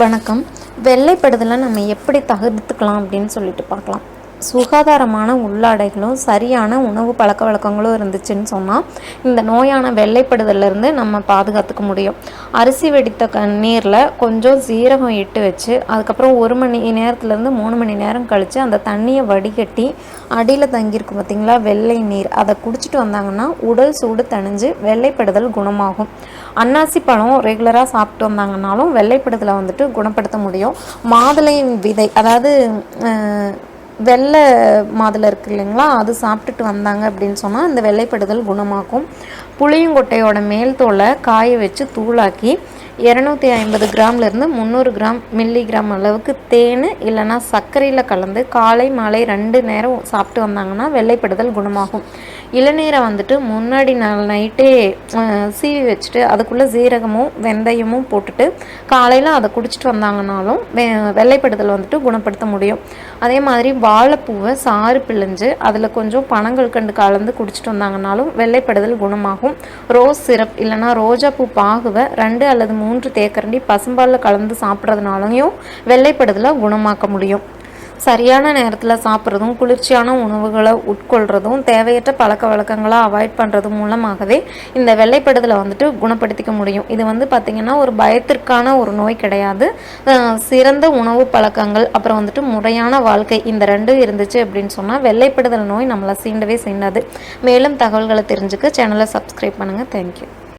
வணக்கம். வெள்ளைப்படுதலை நம்ம எப்படி தகர்த்துக்கலாம் அப்படின்னு சொல்லிட்டு பார்க்கலாம். சுகாதாரமான உள்ளாடைகளும் சரியான உணவு பழக்க வழக்கங்களும் இருந்துச்சுன்னு சொன்னால் இந்த நோயான வெள்ளைப்படுதல்லேருந்து நம்ம பாதுகாத்துக்க முடியும். அரிசி வெடித்த க நீரில் கொஞ்சம் சீரகம் இட்டு வச்சு அதுக்கப்புறம் ஒரு மணி நேரத்துலேருந்து மூணு மணி நேரம் கழித்து அந்த தண்ணியை வடிகட்டி அடியில் தங்கியிருக்கும் பார்த்திங்களா வெள்ளை நீர் அதை குடிச்சிட்டு வந்தாங்கன்னா உடல் சூடு தணிஞ்சு வெள்ளைப்படுதல் குணமாகும். அன்னாசி பழம் ரெகுலராக சாப்பிட்டு வந்தாங்கன்னாலும் வெள்ளைப்படுதலை வந்துட்டு குணப்படுத்த முடியும். மாதுளை விதை அதாவது வெள்ளை மாதுளை இருக்கு இல்லைங்களா? அது சாப்பிட்டுட்டு வந்தாங்க அப்படின்னு சொன்னால் இந்த வெள்ளைப்படுதல் குணமாக்கும். புளியங்கொட்டையோட மேல் தோலை காய வச்சு தூளாக்கி இரநூத்தி ஐம்பது கிராம்லேருந்து முந்நூறு கிராம் மில்லி கிராம் அளவுக்கு தேன் இல்லைன்னா சர்க்கரையில் கலந்து காலை மாலை ரெண்டு நேரம் சாப்பிட்டு வந்தாங்கன்னா வெள்ளைப்படுதல் குணமாகும். இளநீரை வந்துட்டு முன்னாடி நாள் நைட்டே சீவி வச்சுட்டு அதுக்குள்ளே சீரகமும் வெந்தயமும் போட்டுட்டு காலையில் அதை குடிச்சிட்டு வந்தாங்கனாலும் வெ வெள்ளைப்படுதல் வந்துட்டு குணப்படுத்த முடியும். அதே மாதிரி வாழைப்பூவை சாறு பிழிஞ்சு அதில் கொஞ்சம் பனங்கள் கண்டு கலந்து குடிச்சிட்டு வந்தாங்கனாலும் வெள்ளைப்படுதல் குணமாகும். ரோஸ் சிரப் இல்லைன்னா ரோஜாப்பூ பாகுவை ரெண்டு அல்லது மூன்று தேக்கரண்டி பசும்பாலில் கலந்து சாப்பிட்றதுனாலையும் வெள்ளைப்படுதலை குணமாக்க முடியும். சரியான நேரத்தில் சாப்பிட்றதும் குளிர்ச்சியான உணவுகளை உட்கொள்கிறதும் தேவையற்ற பழக்க வழக்கங்களை அவாய்ட் பண்ணுறது மூலமாகவே இந்த வெள்ளைப்படுதலை வந்துட்டு குணப்படுத்திக்க முடியும். இது வந்து பார்த்திங்கன்னா ஒரு பயத்திற்கான ஒரு நோய் கிடையாது. சிறந்த உணவு பழக்கங்கள் அப்புறம் வந்துட்டு முறையான வாழ்க்கை இந்த ரெண்டும் இருந்துச்சு அப்படின்னு சொன்னால் வெள்ளைப்படுதல் நோய் நம்மளை சீண்டவே சீண்டாது. மேலும் தகவல்களை தெரிஞ்சுக்க சேனலை சப்ஸ்கிரைப் பண்ணுங்கள் தேங்க்யூ